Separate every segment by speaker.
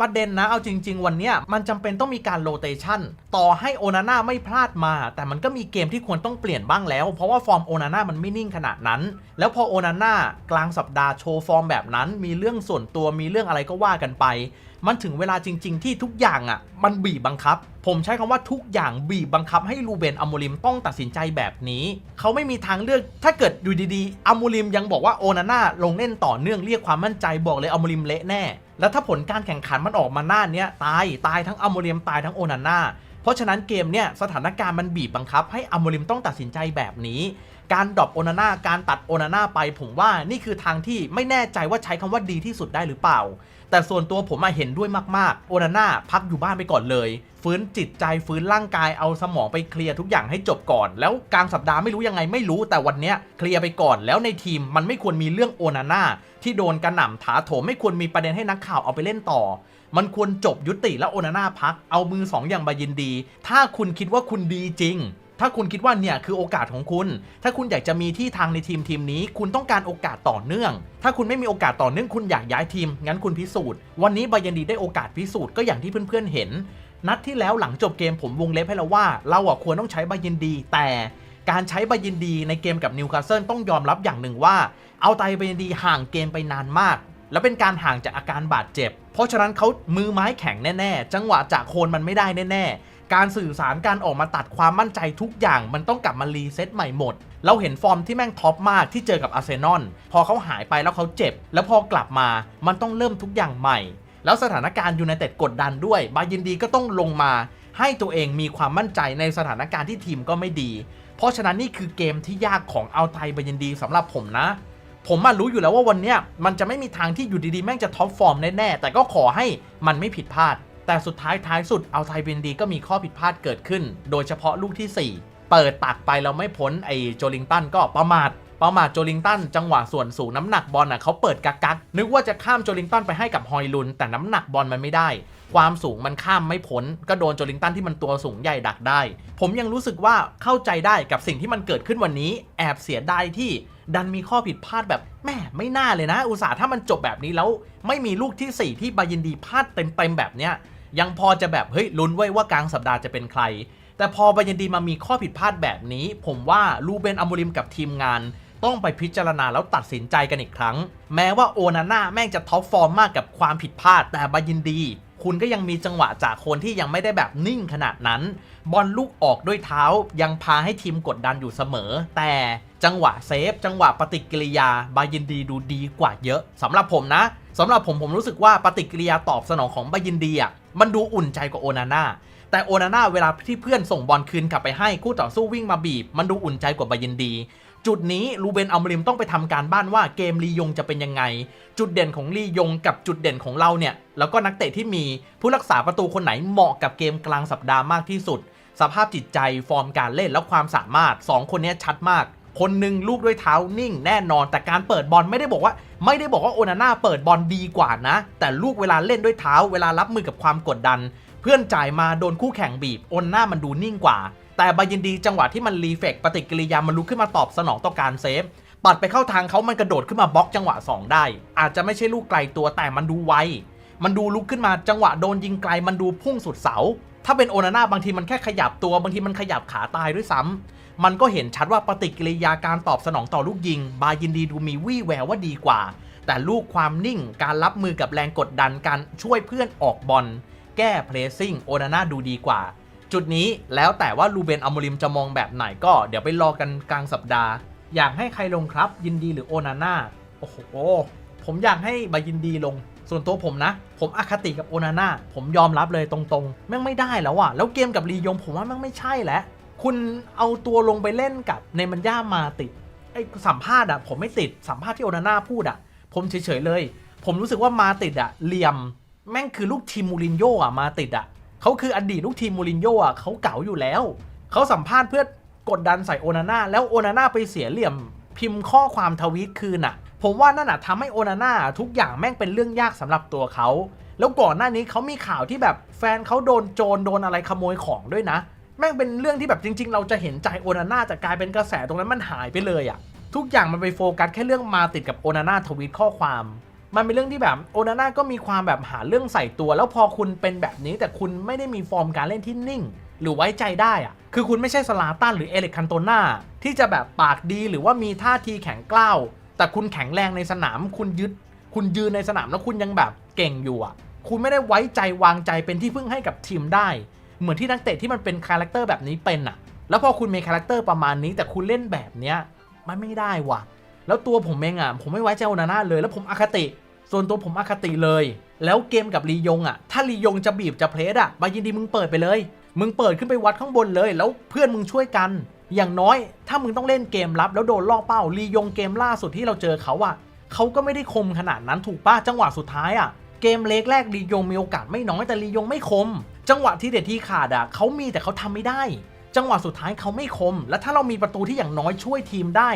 Speaker 1: ประเด็นนะเอาจริง ๆ วันเนี้ยมันจำเป็นต้องมีการโรเตชันต่อให้โอนาน่าไม่พลาดมา แต่มันก็มีเกมที่ควรต้องเปลี่ยนบ้างแล้ว เพราะว่าฟอร์มโอนาน่ามันไม่นิ่งขนาดนั้น แล้วพอโอนาน่ากลางสัปดาห์โชว์ฟอร์มแบบนั้น มีเรื่องส่วนตัวมีเรื่องอะไรก็ว่ากันไป มันถึงเวลาจริง ๆ ที่ทุกอย่างอะมันบีบบังคับ ผมใช้คำว่าทุกอย่างบีบบังคับให้ลูเบนอมโมริมต้องตัดสินใจแบบนี้ เขาไม่มีทางเลือก ถ้าเกิดอยู่ดีๆอมโมริมยังบอกว่าโอนาน่าลงเล่นต่อเนื่องเรียกความมั่นใจบอกเลยอมโมริมเละแน่ แล้วถ้าผลการแข่งขันมันออกมาหน้าเนี้ยตายตายทั้งอัมโมริมตายทั้งโอนาน่าเพราะฉะนั้นเกมเนี่ยสถานการณ์มันบีบบังคับ ให้อัมโมริมต้องตัดสินใจแบบนี้ การดรอปโอนาน่าการตัดโอนาน่าไป ผมว่านี่คือทางที่ไม่แน่ใจว่าใช้คำว่าดีที่สุดได้หรือเปล่า แต่ส่วนตัวผมมาเห็นด้วยมากๆโอนาน่าพักอยู่บ้านไปก่อนเลย ฟื้นจิตใจฟื้นร่างกายเอาสมองไปเคลียร์ทุกอย่างให้จบก่อน แล้วกลางสัปดาห์ไม่รู้ยังไงไม่รู้แต่วันเนี้ยเคลียร์ไปก่อนแล้วในทีมมันไม่ควรมีเรื่องโอนาน่าที่โดนกระหน่ำถาโถมไม่ควรมีประเด็นให้นักข่าวเอาไปเล่นต่อ มันควรจบยุติแล้วโอนาน่าพักเอามือสองอย่างบายินดี ถ้าคุณคิดว่าคุณดีจริง ถ้าคุณคิดว่าเนี่ยคือโอกาสของคุณ ถ้าคุณอยากจะมีที่ทางในทีมทีมนี้ คุณต้องการโอกาสต่อเนื่อง ถ้าคุณไม่มีโอกาสต่อเนื่องคุณอยากย้ายทีม งั้นคุณพิสูจน์ วันนี้บายันดีได้โอกาสพิสูจน์ก็อย่างที่เพื่อนๆเห็น นัดที่แล้วหลังจบเกมผมวงเล็บให้แล้วว่า เราอะควรต้องใช้บายินดี แต่การใช้บายินดีในเกมกับนิวคาสเซิลต้องยอมรับอย่างหนึ่งว่า เอาไตบายินดีห่างเกมไปนานมาก แล้วเป็นการห่างจากอาการบาดเจ็บ เพราะฉะนั้นเขามือไม้แข็งแน่ ๆ จังหวะจากโคนมันไม่ได้แน่ๆ การสื่อสารการออกมาตัดความมั่นใจทุกอย่างมันต้องกลับมารีเซ็ตใหม่หมด เราเห็นฟอร์มที่แม่งท็อปมากที่เจอกับอาร์เซนอลพอเขาหายไปแล้วเขาเจ็บ แล้วพอกลับมามันต้องเริ่มทุกอย่างใหม่ แล้วสถานการณ์ยูไนเต็ดกดดันด้วยบายินดีก็ต้องลงมา ให้ตัวเองมีความมั่นใจในสถานการณ์ที่ทีมก็ไม่ดี เพราะฉะนั้นนี่คือเกมที่ยากของเอาไทยบายินดีสำหรับผมนะผมมารู้อยู่แล้วว่าวันเนี้ยมันจะไม่มีทางที่อยู่ดีๆ แม่งจะท็อปฟอร์มแน่ๆ แต่ก็ขอให้มันไม่ผิดพลาด แต่สุดท้ายท้ายสุดเอาไทยเบนดีก็มีข้อผิดพลาดเกิดขึ้น โดยเฉพาะลูกที่ 4 เปิดตักไปแล้วไม่พ้นไอ้โจลิงตันก็ประมาทประมาทโจลิงตันจังหวะส่วนสูงน้ำหนักบอลน่ะเขาเปิดกักกักนึกว่าจะข้ามโจลิงตันไปให้กับฮอยลุน แต่น้ำหนักบอลมันไม่ได้ ความสูงมันข้ามไม่พ้น ก็โดนโจลิงตันที่มันตัวสูงใหญ่ดักได้ ผมยังรู้สึกว่าเข้าใจได้กับสิ่งที่มันเกิดขึ้นวันนี้ แอบเสียดายที่ดันมีข้อผิดพลาดแบบแม่ไม่น่าเลยนะ อุตส่าห์ถ้ามันจบแบบนี้แล้ว ไม่มีลูกที่ 4 ที่บายินดีพลาดเต็มๆแบบเนี้ย ยังพอจะแบบเฮ้ยลุ้นไว้ว่ากลางสัปดาห์จะเป็นใคร แต่พอบายินดีมามีข้อผิดพลาดแบบนี้ ผมว่าลูเบนอัมบูริมกับทีมงานต้องไปพิจารณาแล้วตัดสินใจกันอีกครั้ง แม้ว่าโอนาน่าแม่งจะท็อปฟอร์มมากกับความผิดพลาดแต่บายินดี คุณก็ยังมีจังหวะจากคนที่ยังไม่ได้แบบนิ่งขนาดนั้น บอลลูกออกด้วยเท้ายังพาให้ทีมกดดันอยู่เสมอ แต่จังหวะเซฟ จังหวะปฏิกิริยาบายินดีดูดีกว่าเยอะสำหรับผมนะ สำหรับผมผมรู้สึกว่าปฏิกิริยาตอบสนองของบายินดีอะมันดูอุ่นใจกว่าโอนาน่าแต่โอนาน่าเวลาที่เพื่อนส่งบอลคืนกลับไปให้คู่ต่อสู้วิ่งมาบีบ มันดูอุ่นใจกว่าบายินดี จุดนี้ลูเบนอัมริมต้องไปทำการบ้านว่าเกมลียงจะเป็นยังไง จุดเด่นของลียงกับจุดเด่นของเราเนี่ย แล้วก็นักเตะที่มีผู้รักษาประตูคนไหนเหมาะกับเกมกลางสัปดาห์มากที่สุด สภาพจิตใจฟอร์มการเล่นและความสามารถ 2 คนนี้ชัดมาก คนหนึ่งลูกด้วยเท้านิ่งแน่นอน แต่การเปิดบอลไม่ได้บอกว่า ไม่ได้บอกว่าโอนาน่าเปิดบอลดีกว่านะ แต่ลูกเวลาเล่นด้วยเท้า เวลารับมือกับความกดดัน เพื่อนจ่ายมาโดนคู่แข่งบีบโอนหน้ามันดูนิ่งกว่า แต่บายินดีจังหวะที่มันรีเฟกปฏิกิริยามันลุกขึ้นมาตอบสนองต่อการเซฟปัดไปเข้าทางเขามันกระโดดขึ้นมาบล็อกจังหวะ 2 ได้ อาจจะไม่ใช่ลูกไกลตัวแต่มันดูไวมันดูลุกขึ้นมาจังหวะโดนยิงไกลมันดูพุ่งสุดเสา ถ้าเป็นโอนาน่าบางทีมันแค่ขยับตัวบางทีมันขยับขาตายด้วยซ้ำมันก็เห็นชัดว่าปฏิกิริยาการตอบสนองต่อลูกยิง บายินดีดูมีวี่แววว่าดีกว่า แต่ลูกความนิ่งการรับมือกับแรงกดดันการช่วยเพื่อนออกบอลแก้เพรสซิ่งโอนาน่าดูดีกว่า จุดนี้แล้วแต่ว่าลูเบนอัมโมริมจะมองแบบไหนก็เดี๋ยวไปรอกันกลางสัปดาห์ อยากให้ใครลงครับ ยินดีหรือโอนาน่าโอ้โหผมอยากให้บายินดีลง ส่วนตัวผมนะ ผมอคติกับโอนาน่าผมยอมรับเลยตรงๆ แม่งไม่ได้แล้วอะแล้วเกมกับลียงผมว่าแม่งไม่ใช่แล้วคุณเอาตัวลงไปเล่นกับในมันย่ามาติดไอ้สัมภาษณ์อะผมไม่ติดสัมภาษณ์ที่โอนาน่าพูดอะผมเฉยๆเลย ผมรู้สึกว่ามาติดอะเหลี่ยม แม่งคือลูกทีมมูรินโญ่อะมาติดอะเขาคืออดีตลูกทีมมูรินโญ่อะเขาเก๋าอยู่แล้วเขาสัมภาษณ์เพื่อกดดันใส่โอนาน่าแล้วโอนาน่าไปเสียเหลี่ยมพิมพ์ข้อความทวีตคืนอะ ผมว่านั่นอะทำให้โอนาน่าทุกอย่างแม่งเป็นเรื่องยากสำหรับตัวเขา แล้วก่อนหน้านี้เขามีข่าวที่แบบแฟนเขาโดนโจรโดนอะไรขโมยของด้วยนะ แม่งเป็นเรื่องที่แบบจริง ๆ เราจะเห็นใจโอนาน่าแต่กลายเป็นกระแสตรงนั้นมันหายไปเลยอะทุกอย่างมันไปโฟกัสแค่เรื่องมาติดกับโอนาน่าทวีตข้อความ มันเป็นเรื่องที่แบบโอนาน่าก็มีความแบบหาเรื่องใส่ตัว แล้วพอคุณเป็นแบบนี้แต่คุณไม่ได้มีฟอร์มการเล่นที่นิ่ง หรือไว้ใจได้อะคือคุณไม่ใช่สลาตันหรือเอเล็กคันโตนาที่จะแบบปากดีหรือว่ามีท่าทีแข็งกล้าว แต่คุณแข็งแรงในสนามคุณยึด คุณยืนในสนามแล้วคุณยังแบบเก่งอยู่อะ คุณไม่ได้ไว้ใจวางใจเป็นที่พึ่งให้กับทีมได้ เหมือนที่นักเตะที่มันเป็นคาแรคเตอร์แบบนี้เป็นอะ แล้วพอคุณมีคาแรคเตอร์ประมาณนี้ แต่คุณเล่นแบบเนี้ยมันไม่ได้ว่ะ แล้วตัวผมเองอะผมไม่ไว้ใจโอนาน่าเลย แล้วผมอคติ ส่วนตัวผมอคติเลย แล้วเกมกับลียงอะ ถ้าลียงจะบีบจะเพลสอะบายินดีมึงเปิดไปเลย มึงเปิดขึ้นไปวัดข้างบนเลย แล้วเพื่อนมึงช่วยกัน อย่างน้อยถ้ามึงต้องเล่นเกมรับแล้วโดนล่อเป้าลียงเกมล่าสุดที่เราเจอเขาอะเขาก็ไม่ได้คมขนาดนั้นถูกป้ะจังหวะสุดท้ายอะเกมเล็กแรกลียงมีโอกาสไม่น้อยแต่ลียงไม่คม จังหวะที่เด็ดที่ขาดอะเขามีแต่เขาทำไม่ได้ จังหวะสุดท้ายเขาไม่คม และถ้าเรามีประตูที่อย่างน้อยช่วยทีมได้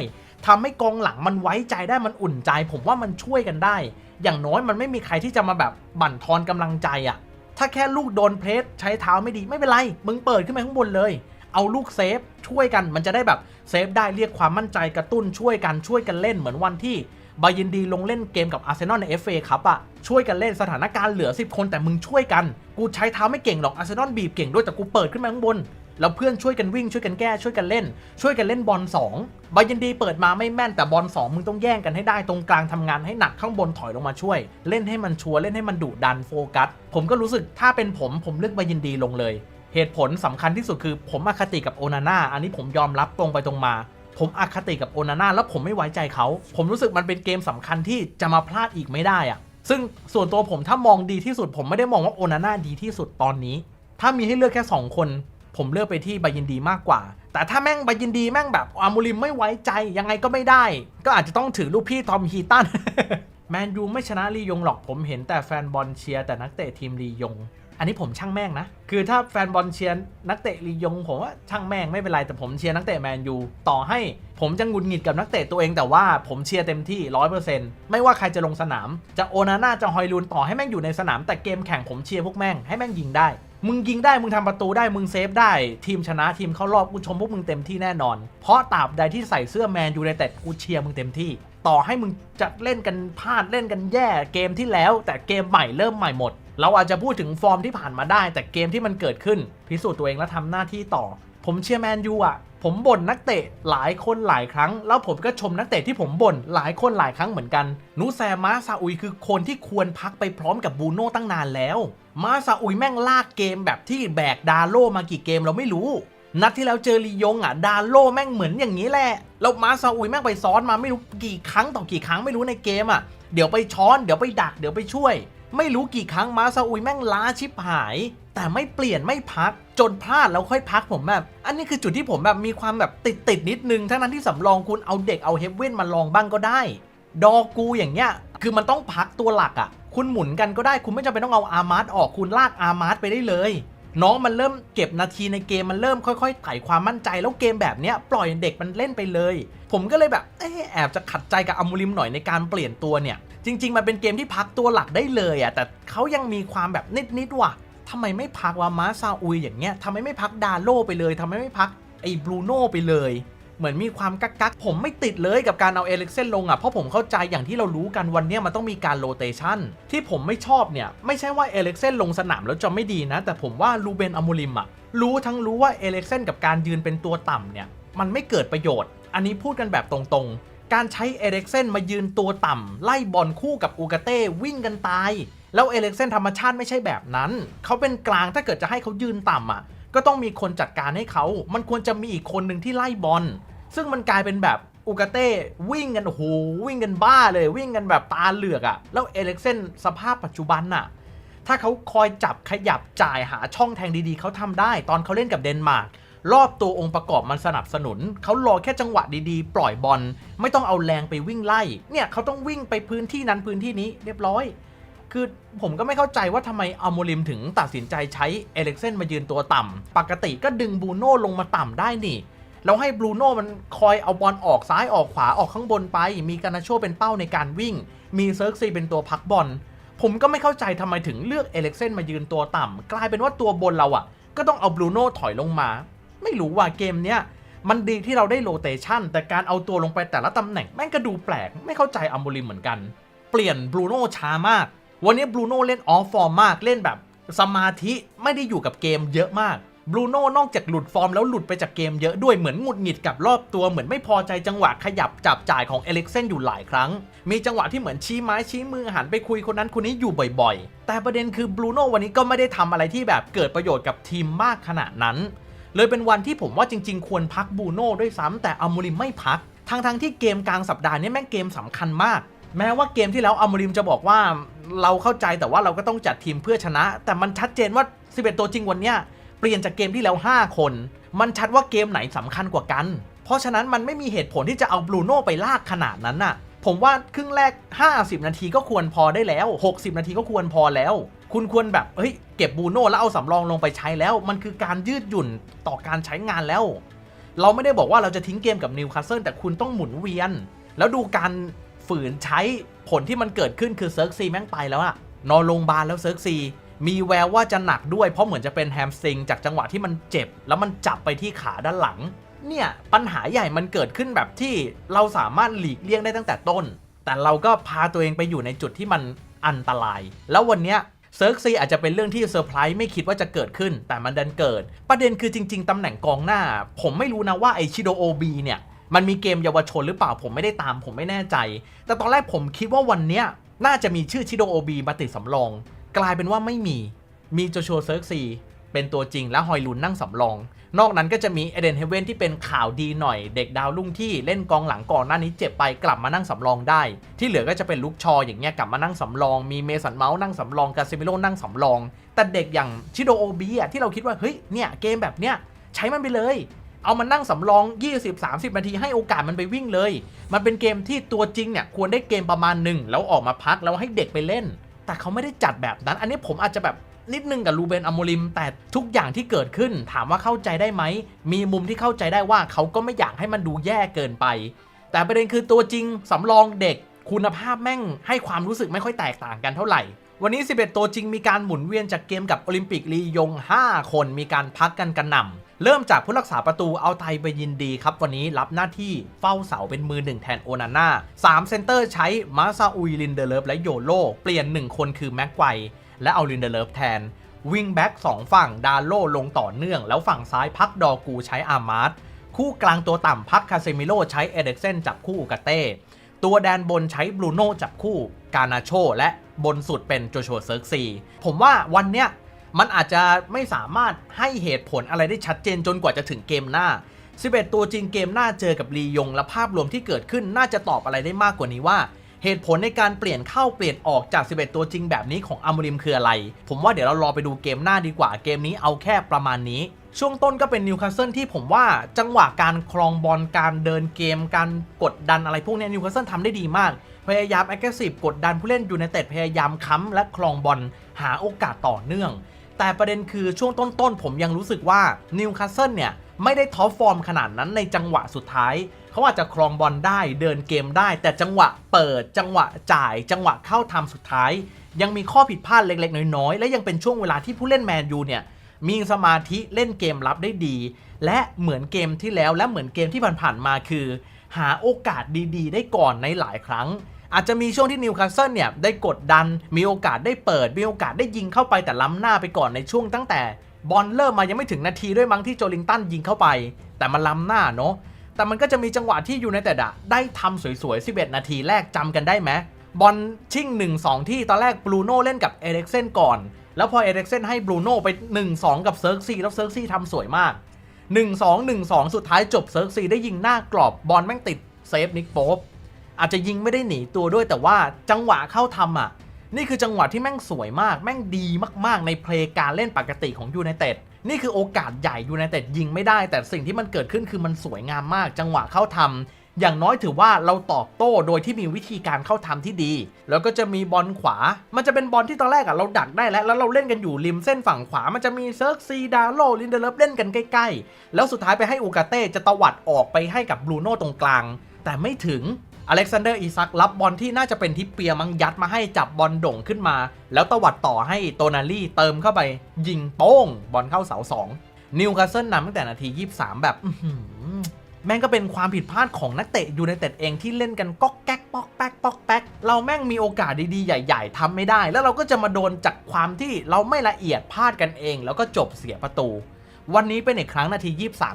Speaker 1: ทำให้กองหลังมันไว้ใจได้มันอุ่นใจ ผมว่ามันช่วยกันได้ อย่างน้อยมันไม่มีใครที่จะมาแบบบั่นทอนกำลังใจอะถ้าแค่ลูกโดนเพรสใช้เท้าไม่ดีไม่เป็นไร มึงเปิดขึ้นไปข้างบนเลย เอาลูกเซฟช่วยกันมันจะได้แบบเซฟได้เรียกความมั่นใจกระตุ้นช่วยกันช่วยกันเล่นเหมือนวันที่บายินดีลงเล่นเกมกับอาร์เซนอลใน FA ครับอะช่วยกันเล่นสถานการณ์เหลือ 10 คนแต่มึงช่วยกัน กูใช้เท้าไม่เก่งหรอกอาร์เซนอลบีบเก่งด้วยแต่กูเปิดขึ้นมาข้างบนแล้วเพื่อนช่วยกันวิ่งช่วยกันแก้ช่วยกันเล่น ช่วยกันเล่นบอล2บายินดีเปิดมาไม่แม่นแต่บอล2มึงต้องแย่งกันให้ได้ตรงกลางทำงานให้หนักข้างบนถอยลงมาช่วย เล่นให้มันชัวร์เล่นให้มันดุดันโฟกัส ผมก็รู้สึกถ้าเป็นผมผมเลือกบายินดีลงเลย เหตุผลสำคัญที่สุดคือผมอคติกับโอนาน่าอันนี้ผมยอมรับตรงไปตรงมา ผมอคติกับโอนาน่าแล้วผมไม่ไว้ใจเขา ผมรู้สึกมันเป็นเกมสำคัญที่จะมาพลาดอีกไม่ได้อะซึ่งส่วนตัวผมถ้ามองดีที่สุด ผมไม่ได้มองว่าโอนาน่าดีที่สุดตอนนี้ ถ้ามีให้เลือกแค่ 2 คน ผมเลือกไปที่บายินดีมากกว่า แต่ถ้าแม่งบายินดีแม่งแบบอามูริมไม่ไว้ใจยังไงก็ไม่ได้ ก็อาจจะต้องถือลูกพี่ทอมฮีตันแมนยูไม่ชนะลียงหรอกผมเห็นแต่แฟนบอลเชียร์แต่นักเตะทีมลียง อันนี้ผมช่างแม่งนะ คือถ้าแฟนบอลเชียร์นักเตะลียงผมว่าช่างแม่งไม่เป็นไร แต่ผมเชียร์นักเตะแมนยูต่อให้ผมจะหงุดหงิดกับนักเตะตัวเองแต่ว่าผมเชียร์เต็มที่ร้อยเปอร์เซ็นต์ไม่ว่าใครจะลงสนาม จะโอนาน่าจะฮอยลูนต่อให้แม่งอยู่ในสนาม แต่เกมแข่งผมเชียร์พวกแม่งให้แม่งยิงได้ มึงยิงได้มึงทำประตูได้มึงเซฟได้ ทีมชนะทีมเข้ารอบกูชมพวกมึงเต็มที่แน่นอน เพราะตราบใดที่ใส่เสื้อแมนยูไนเต็ดกูเชียร์มึงเต็มที่ต่อให้มึงจะเล่นกันพลาดเล่นกันแย่เกมที่แล้ว แต่เกมใหม่เริ่มใหม่หมด เราอาจจะพูดถึงฟอร์มที่ผ่านมาได้ แต่เกมที่มันเกิดขึ้น พิสูจน์ตัวเองและทำหน้าที่ต่อ ผมเชียร์แมนยูอะ ผมบ่นนักเตะหลายคนหลายครั้ง แล้วผมก็ชมนักเตะที่ผมบ่นหลายคนหลายครั้งเหมือนกันนูแซมาซาอุยคือคนที่ควรพักไปพร้อมกับบูโน่ตั้งนานแล้ว มาซาอุยแม่งลากเกมแบบที่แบกดาโลมากี่เกมเราไม่รู้นัดที่แล้วเจอลียงอะดาโลแม่งเหมือนอย่างนี้แหละแล้วมาซาอุยแม่งไปซ้อนมาไม่รู้กี่ครั้งต่อกี่ครั้งไม่รู้ในเกมอะเดี๋ยวไปช้อนเดี๋ยวไปดักเดี๋ยวไปช่วย ไม่รู้กี่ครั้งมาซาอุยแม่งล้าชิบหาย แต่ไม่เปลี่ยนไม่พัก จนพลาดแล้วค่อยพักผมแบบ อันนี้คือจุดที่ผมแบบมีความแบบติดติดนิดนึงทั้งนั้นที่สำรองคุณเอาเด็กเอาเฮฟเว่นมาลองบ้างก็ได้ ดอกูอย่างเงี้ยคือมันต้องพักตัวหลักอะ่ะ คุณหมุนกันก็ได้คุณไม่จำเป็นต้องเอาอาร์มาร์ตออกคุณลากอาร์มาร์ตไปได้เลย น้องมันเริ่มเก็บนาทีในเกมมันเริ่มค่อยๆไถ่ความมั่นใจ แล้วเกมแบบเนี้ยปล่อยเด็กมันเล่นไปเลย ผมก็เลยแบบเอะแอบจะขัดใจกับอมูริมหน่อยในการเปลี่ยนตัวเนี่ย จริง ๆ มันเป็นเกมที่พักตัวหลักได้เลยอะ่ะแต่เขายังมีความแบบนิดๆว่ะทำไมไม่พักวามาซาอุยอย่างเงี้ยทำไมไม่พักดาโลไปเลยทำไมไม่พักไอ้บรูโน่ไปเลย เหมือนมีความกักกักผมไม่ติดเลยกับการเอาเอเล็กเซนลงอะเพราะผมเข้าใจอย่างที่เรารู้กันวันนี้มันต้องมีการโรเตชันที่ผมไม่ชอบเนี่ยไม่ใช่ว่าเอเล็กเซนลงสนามแล้วจะไม่ดีนะ แต่ผมว่าลูเบนอมูริมอะรู้ทั้งรู้ว่าเอเล็กเซนกับการยืนเป็นตัวต่ำเนี่ยมันไม่เกิดประโยชน์ อันนี้พูดกันแบบตรงๆ การใช้เอเล็กเซนมายืนตัวต่ำไล่บอลคู่กับอูกาเต้วิ่งกันตาย แล้วเอเล็กเซนธรรมชาติไม่ใช่แบบนั้น เขาเป็นกลางถ้าเกิดจะให้เขายืนต่ำอะ ก็ต้องมีคนจัดการให้เขา มันควรจะมีอีกคนหนึ่งที่ไล่บอล ซึ่งมันกลายเป็นแบบอูกาเต้วิ่งกันโอ้โหวิ่งกันบ้าเลยวิ่งกันแบบตาเหลือกอะ่ะ แล้วเอเล็กเซนสภาพปัจจุบันน่ะ ถ้าเขาคอยจับขยับจ่ายหาช่องแทงดีๆ เขาทำได้ ตอนเขาเล่นกับเดนมาร์กรอบตัวองค์ประกอบมันสนับสนุน เขารอแค่จังหวะดีๆ ปล่อยบอลไม่ต้องเอาแรงไปวิ่งไล่ เนี่ยเขาต้องวิ่งไปพื้นที่นั้นพื้นที่นี้เรียบร้อย คือผมก็ไม่เข้าใจว่าทำไมอัลโมริมถึงตัดสินใจใช้เอเล็กเซนมายืนตัวต่ำปกติก็ดึงบูโน่ลงมาต่ำได้นี่ แล้วให้บรูโน่มันคอยเอาบอลออกซ้ายออกขวาออกข้างบนไป มีการนาโชเป็นเป้าในการวิ่ง มีเซิร์กซีเป็นตัวพักบอล ผมก็ไม่เข้าใจทำไมถึงเลือกเอเล็กเซนมายืนตัวต่ำกลายเป็นว่าตัวบนเราอะ่ะ ก็ต้องเอาบรูโน่ถอยลงมา ไม่รู้ว่าเกมเนี้ยมันดีที่เราได้โรเตชันแต่การเอาตัวลงไปแต่ละตำแหน่งแม่งก็ดูแปลก ไม่เข้าใจอัมโบริมเหมือนกัน เปลี่ยนบรูโน่ช้ามาก วันนี้บรูโน่เล่นออฟฟอร์มมากเล่นแบบสมาธิไม่ได้อยู่กับเกมเยอะมาก บรูโน่นอกจากหลุดฟอร์มแล้วหลุดไปจากเกมเยอะด้วยเหมือนหงุดหงิดกับรอบตัวเหมือนไม่พอใจจังหวะขยับจับจ่ายของเอเล็กเซนอยู่หลายครั้ง มีจังหวะที่เหมือนชี้ไม้ชี้มือหันไปคุยคนนั้นคนนี้อยู่บ่อยๆ แต่ประเด็นคือบรูโน่วันนี้ก็ไม่ได้ทำอะไรที่แบบเกิดประโยชน์กับทีมมากขนาดนั้น เลยเป็นวันที่ผมว่าจริง ๆ ควรพักบรูโน่ด้วยซ้ำแต่อัลโมริมไม่พักทั้งๆที่เกมกลางสัปดาห์นี้แม่งเกมสำคัญมาก แม้ว่าเกมที่แล้วอัลโมริมจะบอกว่าเราเข้าใจแต่ว่าเราก็ต้องจัดทีมเพื่อชนะ แต่มันชัดเจนว่า 11 ตัวจริงวันเนี้ย เปลี่ยนจากเกมที่แล้ว 5 คน มันชัดว่าเกมไหนสำคัญกว่ากัน เพราะฉะนั้นมันไม่มีเหตุผลที่จะเอาบรูโน่ไปลากขนาดนั้นน่ะ ผมว่าครึ่งแรก 50 นาทีก็ควรพอได้แล้ว 60 นาทีก็ควรพอแล้ว คุณควรแบบเฮ้ยเก็บบูโน่แล้วเอาสำรองลงไปใช้แล้ว มันคือการยืดหยุ่นต่อการใช้งานแล้ว เราไม่ได้บอกว่าเราจะทิ้งเกมกับนิวคาสเซิลแต่คุณต้องหมุนเวียน แล้วดูการฝืนใช้ผลที่มันเกิดขึ้นคือเซิร์กซีแม่งไปแล้วอะนอนโรงพยาบาลแล้วเซิร์กซี มีแววว่าจะหนักด้วยเพราะเหมือนจะเป็นแฮมสตริงจากจังหวะที่มันเจ็บ แล้วมันจับไปที่ขาด้านหลัง เนี่ยปัญหาใหญ่มันเกิดขึ้นแบบที่เราสามารถหลีกเลี่ยงได้ตั้งแต่ต้น แต่เราก็พาตัวเองไปอยู่ในจุดที่มันอันตราย แล้ววันเนี้ยเซิร์กซีอาจจะเป็นเรื่องที่เซอร์ไพรส์ไม่คิดว่าจะเกิดขึ้น แต่มันดันเกิด ประเด็นคือจริง ๆ ตำแหน่งกองหน้า ผมไม่รู้นะว่าไอชิโดโอบีเนี่ยมันมีเกมเยาวชนหรือเปล่าผมไม่ได้ตามผมไม่แน่ใจ แต่ตอนแรกผมคิดว่าวันเนี้ยน่าจะมีชื่อชิโดโอบีมาติดสำรอง กลายเป็นว่าไม่มี มีโจชัวเซิร์กซีเป็นตัวจริงและฮอยลุนนั่งสำรอง นอกนั้นก็จะมีเอเดนเฮเวนที่เป็นข่าวดีหน่อย เด็กดาวรุ่งที่เล่นกองหลังก่อนหน้านี้เจ็บไปกลับมานั่งสำรองได้ ที่เหลือก็จะเป็นลุกชออย่างเงี้ยกลับมานั่งสำรอง มีเมสันเมาส์นั่งสำรองกาซิมิโลนั่งสำรอง แต่เด็กอย่างชิโดโอบีอะที่เราคิดว่าเฮ้ยเนี่ยเกมแบบเนี้ยใช้มันไปเลยเอามันนั่งสำรอง 20-30 นาทีให้โอกาสมันไปวิ่งเลย มันเป็นเกมที่ตัวจริงเนี่ยควรได้เกมประมาณหนึ่งแล้วออกมาพักแล้วให้เด็กไปเล่น แต่เขาไม่ได้จัดแบบนั้น อันนี้ผมอาจจะแบบนิดนึงกับลูเบนอโมริม แต่ทุกอย่างที่เกิดขึ้นถามว่าเข้าใจได้ไหม มีมุมที่เข้าใจได้ว่าเขาก็ไม่อยากให้มันดูแย่เกินไป แต่ประเด็นคือตัวจริงสำรองเด็กคุณภาพแม่งให้ความรู้สึกไม่ค่อยแตกต่างกันเท่าไหร่ วันนี้ 11 ตัวจริงมีการหมุนเวียนจากเกมกับโอลิมปิกลียง 5 คนมีการพักกันกระหน่ำ เริ่มจากผู้รักษาประตูเอาไทยไปยินดีครับวันนี้รับหน้าที่เฝ้าเสาเป็นมือหนึ่งแทนโอนาน่า3เซนเตอร์ใช้มาซาอุยลินเดเลฟและโยโลเปลี่ยน 1 คนคือแม็กไกวและเอาลินเดเลฟแทนวิงแบ็กสองฝั่งดาโลลงต่อเนื่อง แล้วฝั่งซ้ายพักดอกูใช้อามาร์ตคู่กลางตัวต่ำพักคาเซมิโลใช้เอเด็กเซนจับคู่อุกาเต้ตัวแดนบนใช้บรูโน่จับคู่กานาโชและบนสุดเป็นโจชัวเซิร์กซีผมว่าวันเนี้ย มันอาจจะไม่สามารถให้เหตุผลอะไรได้ชัดเจนจนกว่าจะถึงเกมหน้า 11 ตัวจริงเกมหน้าเจอกับลียงและภาพรวมที่เกิดขึ้นน่าจะตอบอะไรได้มากกว่านี้ว่า เหตุผลในการเปลี่ยนเข้าเปลี่ยนออกจาก 11 ตัวจริงแบบนี้ของอัมริมคืออะไร ผมว่าเดี๋ยวเรารอไปดูเกมหน้าดีกว่าเกมนี้เอาแค่ประมาณนี้ ช่วงต้นก็เป็นนิวคาสเซิลที่ผมว่าจังหวะการครองบอลการเดินเกม การกดดันอะไรพวกนี้นิวคาสเซิลทำได้ดีมากพยายามแอคทีฟกดดันผู้เล่นยูไนเต็ดพยายามค้ำและครองบอลหาโอกาสต่อเนื่อง แต่ประเด็นคือช่วงต้นๆ ผมยังรู้สึกว่านิวคาสเซิลเนี่ยไม่ได้ท็อปฟอร์มขนาดนั้นในจังหวะสุดท้าย เขาอาจจะครองบอลได้เดินเกมได้ แต่จังหวะเปิด จังหวะจ่าย จังหวะเข้าทำสุดท้าย ยังมีข้อผิดพลาดเล็กๆ น้อยๆ และยังเป็นช่วงเวลาที่ผู้เล่นแมนยูเนี่ยมีสมาธิเล่นเกมรับได้ดี และเหมือนเกมที่แล้วและเหมือนเกมที่ผ่านๆมาคือ หาโอกาสดีๆ ได้ก่อนในหลายครั้ง อาจจะมีช่วงที่นิวคาสเซิลเนี่ยได้กดดัน มีโอกาสได้เปิด มีโอกาสได้ยิงเข้าไปแต่ล้ำหน้าไปก่อนในช่วงตั้งแต่บอลเริ่มมายังไม่ถึงนาทีด้วยมั้งที่โจลิงตันยิงเข้าไป แต่มันล้ำหน้าเนาะแต่มันก็จะมีจังหวะที่ยูไนเต็ดอะได้ทำสวยๆ 11 นาทีแรกจำกันได้ไหมบอลชิ่ง 1-2 ที่ตอนแรกบรูโน่เล่นกับเอเร็กเซนก่อน แล้วพอเอเร็กเซนให้บรูโน่ไป 1-2 กับเซิร์กซีแล้วเซิร์กซีทำสวยมาก 1-2 1-2 สุดท้ายจบเซิร์กซีได้ยิงหน้ากรอบบอลแม่งติดเซฟนิกโป๊ อาจจะยิงไม่ได้หนีตัวด้วยแต่ว่าจังหวะเข้าทำอะ นี่คือจังหวะที่แม่งสวยมาก แม่งดีมากๆ ในเพลย์การเล่นปกติของยูไนเต็ดนี่คือโอกาสใหญ่ยูไนเต็ดยิงไม่ได้ แต่สิ่งที่มันเกิดขึ้นคือมันสวยงามมาก จังหวะเข้าทำอย่างน้อยถือว่าเราตอบโต้โดยที่มีวิธีการเข้าทำที่ดี แล้วก็จะมีบอลขวา มันจะเป็นบอลที่ตอนแรกอะเราดักได้แล้ว แล้วเราเล่นกันอยู่ริมเส้นฝั่งขวา มันจะมีเซิร์กซีดาโลลินเดเลฟเล่นกันใกล้ ๆ แล้วสุดท้ายไปให้อูกาเต้จะตวัดออกไปให้กับบรูโน่ตรงกลาง แต่ไม่ถึง อเล็กซานเดอร์อีซักรับบอลที่น่าจะเป็นทิปเปียมังยัดมาให้จับบอลโด่งขึ้นมา แล้วตวัดต่อให้โตนาลี่เติมเข้าไป ยิงโป้ง บอลเข้าเสาสองนิวคาสเซิลนำตั้งแต่นาที 23 แบบแม่งก็เป็นความผิดพลาดของนักเตะยูไนเต็ดเองที่เล่นกันก๊อกแก๊กป๊อกแป๊กป๊อกแป๊กเราแม่งมีโอกาสดีๆ ใหญ่ๆทำไม่ได้ แล้วเราก็จะมาโดนจากความที่เราไม่ละเอียดพลาดกันเอง แล้วก็จบเสียประตู วันนี้เป็นอีกครั้งนาที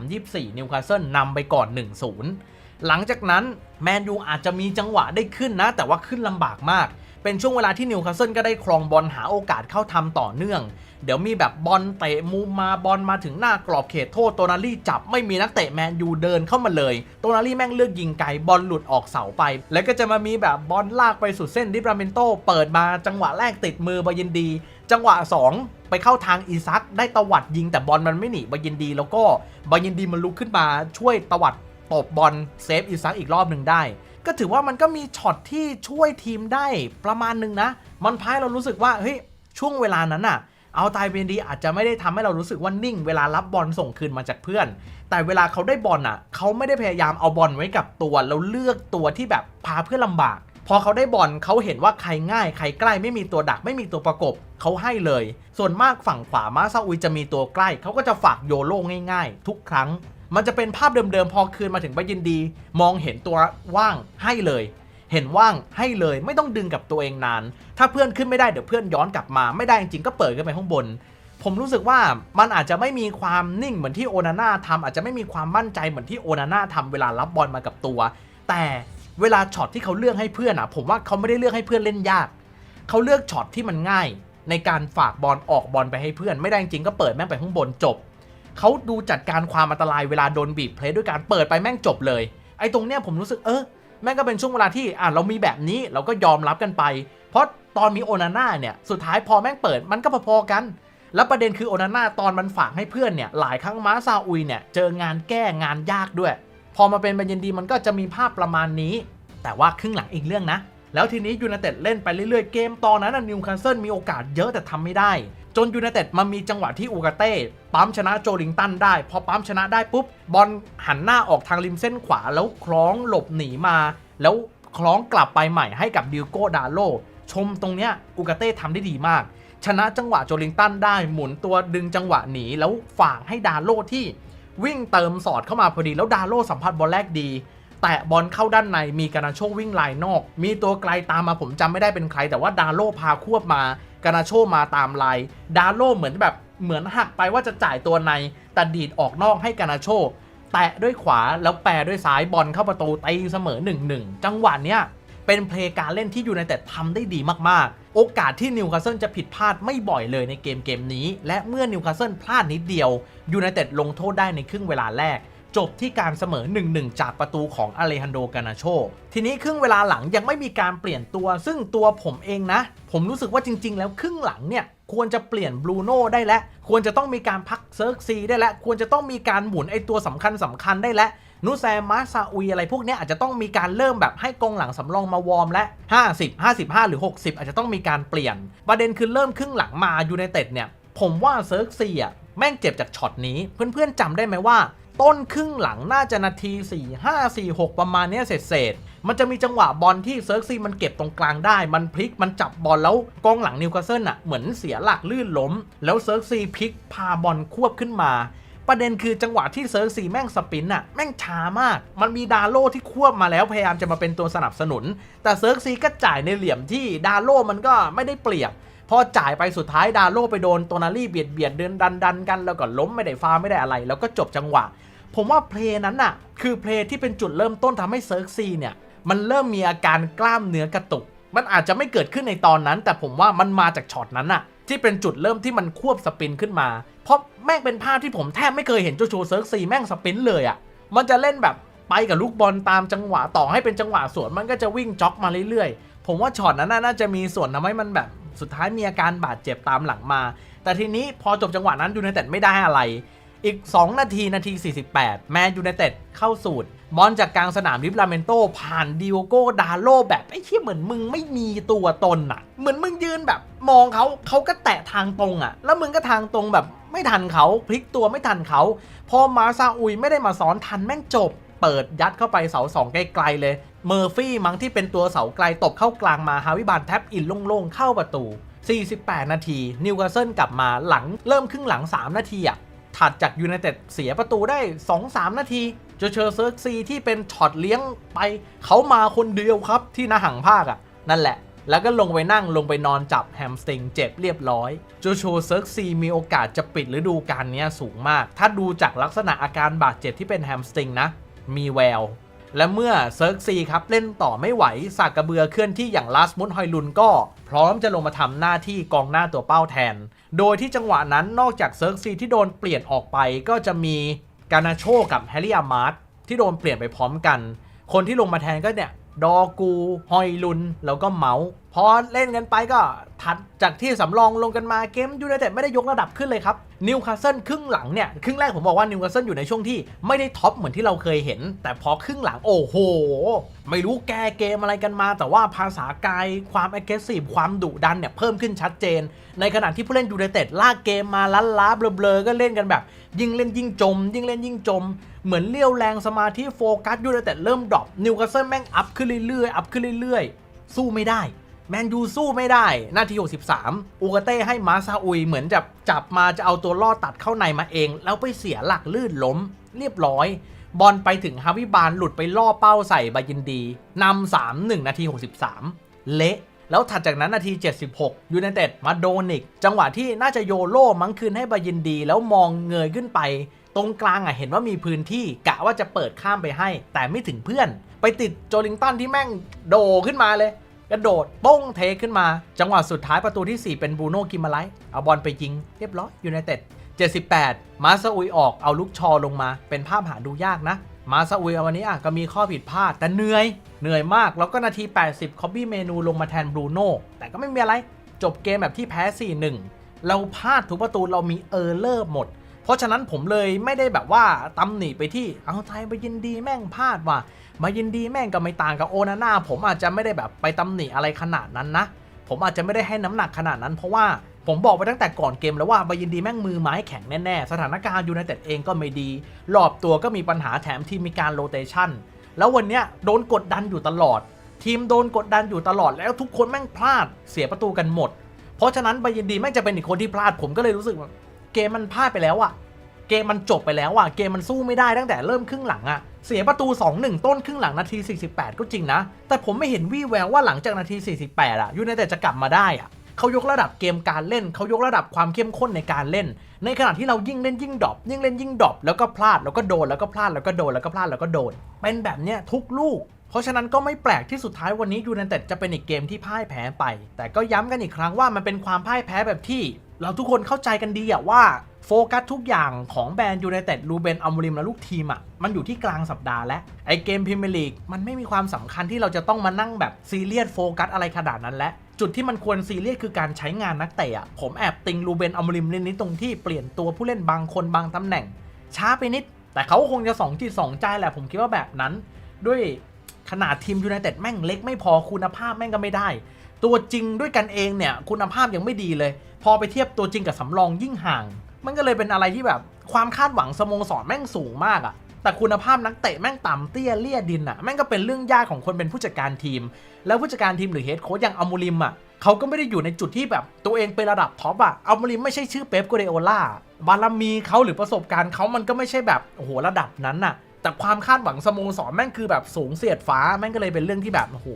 Speaker 1: 23-24 นิวคาสเซิลนำไปก่อน 1-0 หลังจากนั้นแมนยูอาจจะมีจังหวะได้ขึ้นนะ แต่ว่าขึ้นลำบากมาก เป็นช่วงเวลาที่นิวคาสเซิลก็ได้ครองบอลหาโอกาสเข้าทำต่อเนื่อง เดี๋ยวมีแบบบอลเตะมุมมาบอลมาถึงหน้ากรอบเขตโทษโตนาลี่จับไม่มีนักเตะแมนยูเดินเข้ามาเลย โตนาลี่แม่งเลือกยิงไกลบอลหลุดออกเสาไป แล้วก็จะมามีแบบบอลลากไปสุดเส้นดิบราเมนโตเปิดมาจังหวะแรกติดมือบายินดี จังหวะ 2ไปเข้าทางอีซักได้ตวัดยิงแต่บอลมันไม่หนีบายินดี แล้วก็บายินดีมันลุกขึ้นมาช่วยตวัด ตบบอลเซฟอีซักอีกรอบหนึ่งได้ ก็ถือว่ามันก็มีช็อตที่ช่วยทีมได้ประมาณหนึ่งนะ มันพายเรารู้สึกว่าเฮ้ยช่วงเวลานั้นน่ะเอาตายเบนดีอาจจะไม่ได้ทำให้เรารู้สึกว่านิ่ง เวลารับบอลส่งคืนมาจากเพื่อน แต่เวลาเขาได้บอลอะ เขาไม่ได้พยายามเอาบอลไว้กับตัวแล้วเลือกตัวที่แบบพาเพื่อนลำบาก พอเขาได้บอลเขาเห็นว่าใครง่ายใครใกล้ไม่มีตัวดักไม่มีตัวประกบเขาให้เลย ส่วนมากฝั่งขวามาซาอุยจะมีตัวใกล้เขาก็จะฝากโยโล่ง่าย ๆ ทุกครั้ง มันจะเป็นภาพเดิมๆ พอคืนมาถึงใบยินดี มองเห็นตัวว่างให้เลย เห็นว่างให้เลยไม่ต้องดึงกับตัวเองนาน ถ้าเพื่อนขึ้นไม่ได้เดี๋ยวเพื่อนย้อนกลับมาไม่ได้จริงๆก็เปิดขึ้นไปข้างบน ผมรู้สึกว่ามันอาจจะไม่มีความนิ่งเหมือนที่โอนาน่าทำอาจจะไม่มีความมั่นใจเหมือนที่โอนาน่าทำเวลารับบอลมากับตัว แต่เวลาช็อตที่เขาเลือกให้เพื่อนอะผมว่าเขาไม่ได้เลือกให้เพื่อนเล่นยากเขาเลือกช็อตที่มันง่าย ในการฝากบอลออกบอลไปให้เพื่อน ไม่ได้จริงก็เปิดแม่งไปข้างบนจบ เขาดูจัดการความอันตรายเวลาโดนบีบเพลย์ด้วยการเปิดไปแม่งจบเลย ไอ้ตรงเนี้ยผมรู้สึกเออแม่งก็เป็นช่วงเวลาที่อะเรามีแบบนี้เราก็ยอมรับกันไป เพราะตอนมีโอนาน่าเนี่ยสุดท้ายพอแม่งเปิดมันก็พอๆกัน แล้วประเด็นคือโอนาน่าตอนมันฝากให้เพื่อนเนี่ยหลายครั้งม้าซาอุยเนี่ยเจองานแก้งานยากด้วย พอมาเป็นบันยันดีมันก็จะมีภาพประมาณนี้ แต่ว่าครึ่งหลังอีกเรื่องนะแล้วทีนี้ยูไนเต็ดเล่นไปเรื่อยๆ เกมตอนนั้นนิวคาสเซิลมีโอกาสเยอะแต่ทำไม่ได้ จนยูไนเต็ดมามีจังหวะที่อูกาเต้ปั๊มชนะโจลิงตันได้ พอปั๊มชนะได้ปุ๊บบอลหันหน้าออกทางริมเส้นขวาแล้วคล้องหลบหนีมา แล้วคล้องกลับไปใหม่ให้กับดิโก้ดาโลชมตรงเนี้ยอูกาเต้ทำได้ดีมาก ชนะจังหวะโจลิงตันได้หมุนตัวดึงจังหวะหนีแล้วฝากให้ดาโลที่วิ่งเติมสอดเข้ามาพอดีแล้วดาโลสัมผัสบอลแรกดี แตะบอลเข้าด้านในมีการนาโชวิ่งลายนอก มีตัวไกลตามมาผมจำไม่ได้เป็นใคร แต่ว่าดาโลพาควบมาการนาโชมาตามลายดาโลเหมือนแบบเหมือนหักไปว่าจะจ่ายตัวในแต่ดีดออกนอกให้การนาโชแตะด้วยขวาแล้วแปรด้วยซ้ายบอลเข้าประตูตีเสมอ 1-1 จังหวะเนี้ยเป็นเพลย์การเล่นที่ยูไนเต็ดทำได้ดีมากๆ โอกาสที่นิวคาสเซิลจะผิดพลาดไม่บ่อยเลยในเกมเกมนี้ และเมื่อนิวคาสเซิลพลาดนิดเดียวยูไนเต็ดลงโทษได้ในครึ่งเวลาแรก จบที่การเสมอ 1-1 จากประตูของอเลฮันโดกานาโช ทีนี้ครึ่งเวลาหลังยังไม่มีการเปลี่ยนตัว ซึ่งตัวผมเองนะ ผมรู้สึกว่าจริง ๆ แล้วครึ่งหลังเนี่ยควรจะเปลี่ยนบรูโน่ได้แล้ว ควรจะต้องมีการพักเซิร์กซีได้แล้ว ควรจะต้องมีการหมุนไอตัวสำคัญสำคัญได้แล้วนูแซมมาซาอุยอะไรพวกนี้อาจจะต้องมีการเริ่มแบบให้กองหลังสำรองมาวอร์มและ 50 55 หรือ 60 อาจจะต้องมีการเปลี่ยน ประเด็นคือเริ่มครึ่งหลังมายูไนเต็ดเนี่ย ผมว่าเซิร์กซีอะแม่งเจ็บจากช็อตนี้ เพื่อนๆจำได้ไหมว่า ต้นครึ่งหลังน่าจะนาที 4 5 4 6 ประมาณเนี้ยเศษๆมันจะมีจังหวะบอลที่เซิร์กซีมันเก็บตรงกลางได้ มันพลิกมันจับบอลแล้วกองหลังนิวคาสเซิลอะเหมือนเสียหลักลื่นล้ม แล้วเซิร์กซีพลิกพาบอลควบขึ้นมา ประเด็นคือจังหวะที่เซิร์กซีแม่งสปินอะแม่งช้ามาก มันมีดาโลที่ควบมาแล้วพยายามจะมาเป็นตัวสนับสนุน แต่เซิร์กซีก็จ่ายในเหลี่ยมที่ดาโลมันก็ไม่ได้เปรียบ พอจ่ายไปสุดท้ายดาโลไปโดนโตนารี่เบียดเบียดเดินดันดันกัน แล้วก็ล้มไม่ได้ฟาร์ไม่ได้อะไร แล้วก็จบจังหวะ ผมว่าเพลงนั้นน่ะ คือเพลงที่เป็นจุดเริ่มต้นทำให้เซิร์กซีเนี่ย มันเริ่มมีอาการกล้ามเนื้อกระตุก มันอาจจะไม่เกิดขึ้นในตอนนั้น แต่ผมว่ามันมาจากช็อตนั้นน่ะ ที่เป็นจุดเริ่มที่มันควบสปินขึ้นมา เพราะแม่งเป็นภาพที่ผมแทบไม่เคยเห็นโจโฉเซิร์กซีแม่งสปินเลยอะ่ะ มันจะเล่นแบบไปกับลูกบอลตามจังหวะต่อให้เป็นจังหวะสวนมันก็จะวิ่งจ็อกมาเรื่อยๆ ผมว่าช็อตนั้นน่าจะมีส่วนทำให้มันแบบ สุดท้ายมีอาการบาดเจ็บตามหลังมา แต่ทีนี้พอจบจังหวะนั้นยูไนเต็ดไม่ได้อะไร อีก 2 นาทีนาที 48 แมนยูไนเต็ดเข้าสูตรบอลจากกลางสนามริบลาเมนโต ผ่านดิโอโกดาโลแบบไอ้ที่เหมือนมึงไม่มีตัวตนอะเหมือนมึงยืนแบบมองเขาเขาก็แตะทางตรงอะแล้วมึงก็ทางตรงแบบไม่ทันเขาพลิกตัวไม่ทันเขาพอมาซาอุยไม่ได้มาซ้อนทันแม่งจบ เปิดยัดเข้าไปเสาสองไกลๆเลย เมอร์ฟี่มั้งที่เป็นตัวเสาไกลตบเข้ากลางมาฮาวิบานแท็บอินโล่งๆเข้าประตู 48 นาทีนิวคาสเซิลกลับมาหลังเริ่มครึ่งหลัง 3 นาทีอะถัดจากยูไนเต็ดเสียประตูได้ 2-3 นาทีโจเชอร์เซิร์กซีที่เป็นช็อตเลี้ยงไปเขามาคนเดียวครับที่หนาหังภาคอะ่ะ นั่นแหละ แล้วก็ลงไปนั่งลงไปนอนจับแฮมสตริงเจ็บเรียบร้อยโจโชเซิร์กซีมีโอกาสจะปิดฤดูกาลนี้สูงมาก ถ้าดูจากลักษณะอาการบาดเจ็บที่เป็นแฮมสตริงนะ มีแวว และเมื่อเซิร์กซีครับเล่นต่อไม่ไหวสากกระเบือเคลื่อนที่อย่างลาสมุนฮอยลุนก็พร้อมจะลงมาทำหน้าที่กองหน้าตัวเป้าแทน โดยที่จังหวะนั้นนอกจากเซิร์กซีที่โดนเปลี่ยนออกไปก็จะมีกานาโชกับแฮร์รี่อามาร์ตที่โดนเปลี่ยนไปพร้อมกัน คนที่ลงมาแทนก็เนี่ยดอกูฮอยลุนแล้วก็เมาส์ พอเล่นกันไปก็ถัดจากที่สำรองลงกันมาเกมยูไนเต็ดไม่ได้ยกระดับขึ้นเลยครับนิวคาสเซิลครึ่งหลังเนี่ยครึ่งแรกผมบอกว่านิวคาสเซิลอยู่ในช่วงที่ไม่ได้ท็อปเหมือนที่เราเคยเห็น แต่พอครึ่งหลังโอ้โห ไม่รู้แกเกมอะไรกันมา แต่ว่าภาษากายความ aggressive ความดุดันเนี่ยเพิ่มขึ้นชัดเจน ในขณะที่ผู้เล่นยูไนเต็ดลากเกมมาล้านล้าเบลอๆก็เล่นกันแบบ ยิ่งเล่นยิ่งจม ยิ่งเล่นยิ่งจม เหมือนเลี้ยวแรงสมาธิโฟกัสยูไนเต็ดเริ่มดรอปนิวคาสเซิลแม่งอัพขึ้นเรื่อยๆอัพขึ้นเรื่อยๆ สู้ไม่ได้ แมนยูสู้ไม่ได้ นาที 63 อูกาเต้ให้มาซาอุยเหมือนจะจับมาจะเอาตัวล่อตัดเข้าในมาเอง แล้วไปเสียหลักลื่นล้ม เรียบร้อย บอลไปถึงฮาวิบาลหลุดไปล่อเป้าใส่บายินดีนำ3 1 นาที 63 เละแล้วถัดจากนั้นนาที 76 ยูไนเต็ดมาโดนอีกจังหวะที่น่าจะโยโล่มั้งคืนให้บายินดี แล้วมองเงยขึ้นไป ตรงกลางอะเห็นว่ามีพื้นที่กะว่าจะเปิดข้ามไปให้ แต่ไม่ถึงเพื่อน ไปติดโจลิงตันที่แม่งโดขึ้นมาเลย กระโดดโป้งเทขึ้นมา จังหวะสุดท้ายประตูที่ 4 เป็นบูโน่กิมาไลเอาบอลไปยิง เรียบร้อยยูไนเต็ด78 มาซาอุยออกเอาลูกชอลงมา เป็นภาพหาดูยากนะ มาซาอุยวันนี้อะก็มีข้อผิดพลาด แต่เหนื่อย เหนื่อยมาก แล้วก็นาที 80 คอบบี้เมนูลงมาแทนบรูโน่แต่ก็ไม่มีอะไร จบเกมแบบที่แพ้ 4-1 เราพลาดทุกประตูเรามีเออร์เลอร์หมด เพราะฉะนั้นผมเลยไม่ได้แบบว่าตำหนิไปที่เอาไทยไปยินดีแม่งพลาดว่ะมายินดีแม่งก็ไม่ต่างกับโอนาน่าผมอาจจะไม่ได้แบบไปตำหนิอะไรขนาดนั้นนะ ผมอาจจะไม่ได้ให้น้ำหนักขนาดนั้น เพราะว่าผมบอกไปตั้งแต่ก่อนเกมแล้วว่าบายินดีแม่งมือไม้แข็งแน่ๆ สถานการณ์ยูไนเต็ดเองก็ไม่ดี รอบตัวก็มีปัญหาแถมทีมมีการโรเตชันแล้ววันเนี้ยโดนกดดันอยู่ตลอด ทีมโดนกดดันอยู่ตลอดแล้วทุกคนแม่งพลาดเสียประตูกันหมด เพราะฉะนั้นบายินดีแม่งจะเป็นอีกคนที่พลาดผมก็เลยรู้สึกว่า เกมมันพลาดไปแล้วอะเกมมันจบไปแล้วอะเกมมันสู้ไม่ได้ตั้งแต่เริ่มครึ่งหลังอะเสียประตู 2-1 ต้นครึ่งหลังนาที 48 ก็จริงนะ แต่ผมไม่เห็นวี่แววว่าหลังจากนาที 48อะยูไนเต็ดจะกลับมาได้อะเขายกระดับเกมการเล่น เขายกระดับความเข้มข้นในการเล่น ในขณะที่เรายิ่งเล่นยิ่งดรอปยิ่งเล่นยิ่งดรอปแล้วก็พลาดแล้วก็โดนแล้วก็พลาดแล้วก็โดนแล้วก็พลาดแล้วก็โดน เป็นแบบเนี้ยทุกลูก เพราะฉะนั้นก็ไม่แปลกที่สุดท้ายวันนี้ยูไนเต็ดจะเป็นอีกเกมที่พ่ายแพ้ไป แต่ก็ย้ำกันอีกครั้งว่ามันเป็นความพ่ายแพ้แบบที่ เราทุกคนเข้าใจกันดีอะว่าโฟกัสทุกอย่างของแบรนด์ยูไนเต็ดรูเบนอัมริมและลูกทีมอะมันอยู่ที่กลางสัปดาห์และไอเกมพรีเมียร์ลีกมันไม่มีความสำคัญที่เราจะต้องมานั่งแบบซีเรียสโฟกัสอะไรขนาดนั้นและจุดที่มันควรซีเรียสคือการใช้งานนักเตะอะผมแอบติงรูเบนอัมริมนิดนิดตรงที่เปลี่ยนตัวผู้เล่นบางคนบางตำแหน่ง ช้าไปนิด แต่เขาคงจะสองจิตสองใจแหละผมคิดว่าแบบนั้น ด้วยขนาดทีมยูไนเต็ดแม่งเล็กไม่พอคุณภาพแม่งก็ไม่ได้ ตัวจริงด้วยกันเองเนี่ยคุณภาพยังไม่ดีเลย พอไปเทียบตัวจริงกับสำรองยิ่งห่าง มันก็เลยเป็นอะไรที่แบบความคาดหวังสโมสรแม่งสูงมากอะแต่คุณภาพนักเตะแม่งต่ำเตี้ยเลี่ยดินอะแม่งก็เป็นเรื่องยากของคนเป็นผู้จัดการทีม แล้วผู้จัดการทีมหรือเฮดโค้ชอย่างอัมูริมอะเขาก็ไม่ได้อยู่ในจุดที่แบบตัวเองเป็นระดับท็อปอะอัมูริมไม่ใช่ชื่อเป๊ปโกเดโอล่าบารมีเขาหรือประสบการณ์เขามันก็ไม่ใช่แบบโอ้โหระดับนั้นน่ะแต่ความคาดหวังสโมสรแม่งคือแบบสูงเสียดฟ้าแม่งก็เลยเป็นเรื่องที่แบบโอ้โห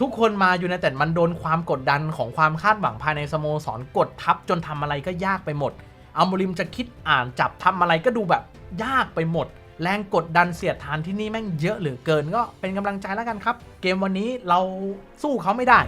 Speaker 1: ทุกคนมาอยู่ในแต่มันโดนความกดดันของความคาดหวังภายในสโมสรกดทับจนทำอะไรก็ยากไปหมดอัมริมจะคิดอ่านจับทำอะไรก็ดูแบบยากไปหมด แรงกดดันเสียดทานที่นี่แม่งเยอะเหลือเกิน ก็เป็นกำลังใจแล้วกันครับ เกมวันนี้เราสู้เขาไม่ได้